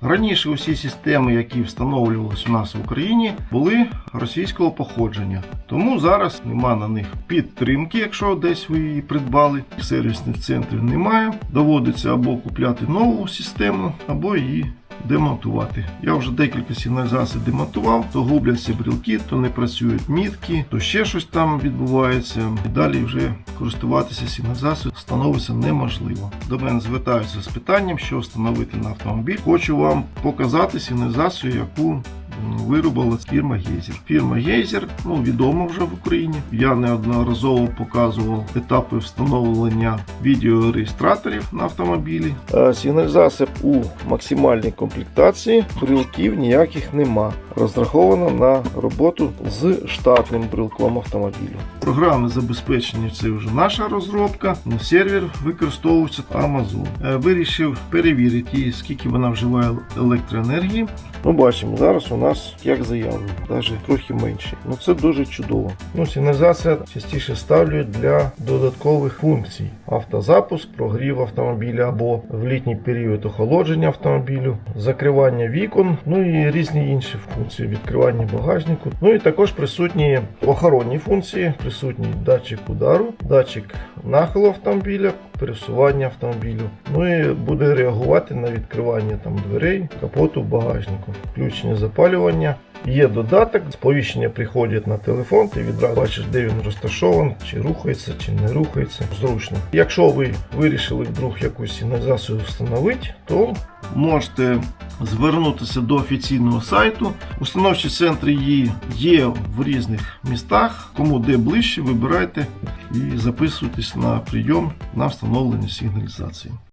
Раніше усі системи, які встановлювалися у нас в Україні, були російського походження. Тому зараз нема на них підтримки, якщо десь ви її придбали. Сервісних центрів немає. Доводиться або купляти нову систему, або її демонтувати. Я вже декілька сигналізацій демонтував, то губляться брілки, то не працюють мітки, то ще щось там відбувається. І далі вже користуватися сигналізацією становиться неможливо. До мене звертаються з питанням, що встановити на автомобіль. Хочу вам показати сигналізацію, яку виробила фірма Гейзер. Фірма Гейзер ну, відома вже в Україні. Я неодноразово показував етапи встановлення відеореєстраторів на автомобілі. Е, Сигналізація у максимальній комплектації, брілків ніяких нема. Розрахована на роботу з штатним брілком автомобілю. Програмне забезпечення це вже наша розробка. На сервер використовується Amazon. Е, Вирішив перевірити, скільки вона вживає електроенергії. Ну, бачимо, зараз у нас як заявлено, навіть трохи менше. Ну це дуже чудово. Ну, сигналізація частіше ставлю для додаткових функцій: автозапуск, прогрів автомобіля або в літній період охолодження автомобілю, закривання вікон, ну і різні інші функції, відкривання багажнику. Ну і також присутні охоронні функції, присутній датчик удару, датчик нахилу автомобіля, пересування автомобілю. Ну і буде реагувати на відкривання там дверей, капоту, багажнику, включення запалювання. Є додаток, сповіщення приходять на телефон, ти відразу бачиш, де він розташований, чи рухається, чи не рухається. Зручно. Якщо ви вирішили вдруг якусь сигналізацію встановити, то можете звернутися до офіційного сайту. Установчі центри її є в різних містах. Кому де ближче, вибирайте і записуйтесь на прийом на встановлення сигналізації.